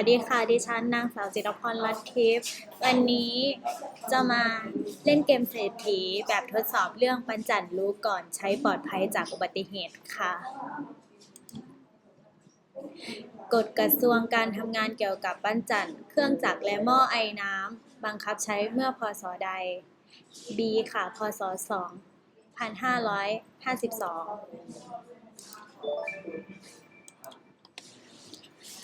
วัสดีค่ะ ดิฉันนางสาวจิรพรรัตน์ทิพย์วันนี้จะมาเล่นเกมเศรษฐีแบบทดสอบเรื่องปัญจันรู้ก่อนใช้ปลอดภัยจากอุบัติเหตุค่ะ กฎกระทรวงการทำงานเกี่ยวกับปั้นจันเครื่องจักรและหม้อไอน้ำบังคับใช้เมื่อพศใด B ค่ะ พศ 2552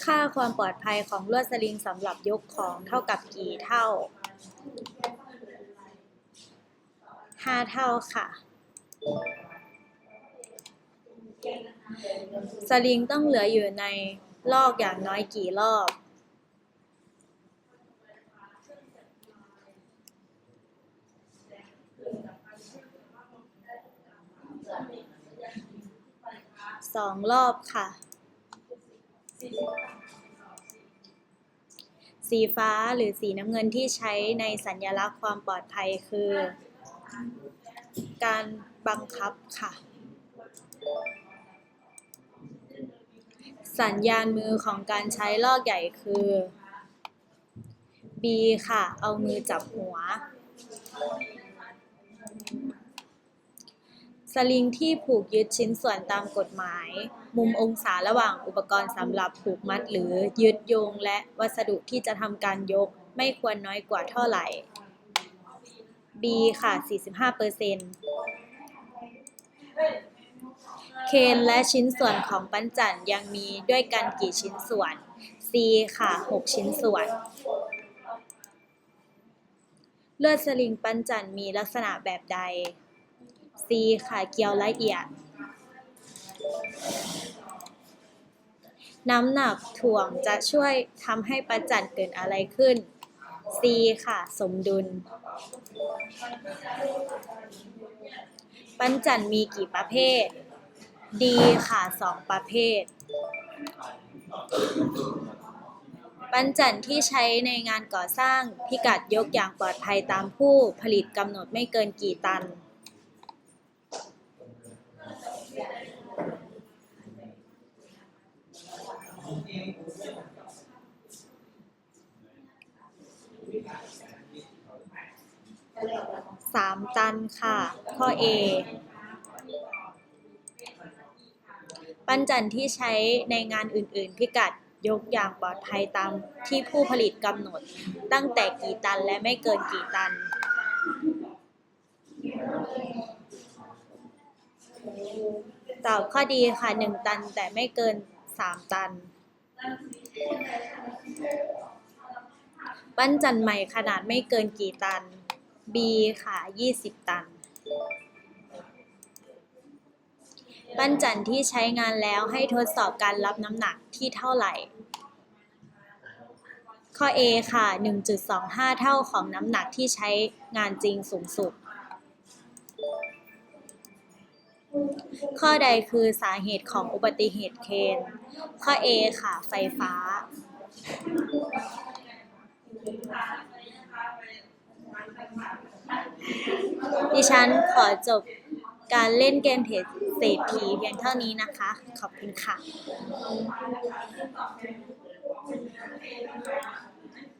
ค่าความปลอดภัยของลวดสลิงสำหรับยกของเท่ากับกี่เท่า 5 เท่าค่ะ สลิงต้องเหลืออยู่ในลอกอย่างน้อยกี่รอบสองรอบค่ะ สีฟ้าหรือสีน้ำเงินที่ใช้ในสัญลักษณ์ความปลอดภัยคือ การบังคับค่ะ สัญญาณมือของการใช้ลอกใหญ่คือ B ค่ะ เอามือจับหัว สลิงที่ผูกยึดชิ้นส่วนตามกฎหมาย มุมองศาระหว่างอุปกรณ์สำหรับผูกมัดหรือยึดโยงและวัสดุที่จะทำการยกไม่ควรน้อยกว่าเท่าไหร่ B ค่ะ 45เปอร์เซ็นต์เคนและชิ้นส่วนของปั้นจันยังมีด้วยกันกี่ชิ้นส่วน C ค่ะ 6 ชิ้นส่วน เลือดสลิงปั้นจันมีลักษณะแบบใด C ค่ะ เกลียวละเอียด น้ำหนักถ่วงจะช่วยทำให้ปั้นจันเกิดอะไรขึ้น C ค่ะ สมดุล ปั้นจันมีกี่ประเภท D ค่ะสองประเภท ปั้นจันที่ใช้ในงานก่อสร้างพิกัดยกอย่างปลอดภัยตามผู้ผลิตกำหนดไม่เกินกี่ตัน สามตันค่ะ ข้อ A ปั้นจันที่ใช้ในงานอื่นๆ พิกัดยกอย่างปลอดภัยตามที่ผู้ผลิตกำหนด ตั้งแต่กี่ตันและไม่เกินกี่ตัน ตอบข้อดีค่ะ 1 ตันแต่ไม่เกิน 3 ตัน ปั้นจันใหม่ขนาดไม่เกินกี่ตัน B ค่ะ 20 ตัน ปั้นจันที่ใช้งานแล้วให้ทดสอบการรับน้ำหนักที่เท่าไหร่ ข้อ A ค่ะ 1.25 เท่าของน้ำหนักที่ใช้งานจริงสูงสุด ข้อใดคือสาเหตุของอุบัติเหตุเคนข้อ A ค่ะ ไฟฟ้า ดิฉันขอจบการเล่นเกมเทรดเศรษฐีเพียงเท่านี้นะคะ ขอบคุณค่ะ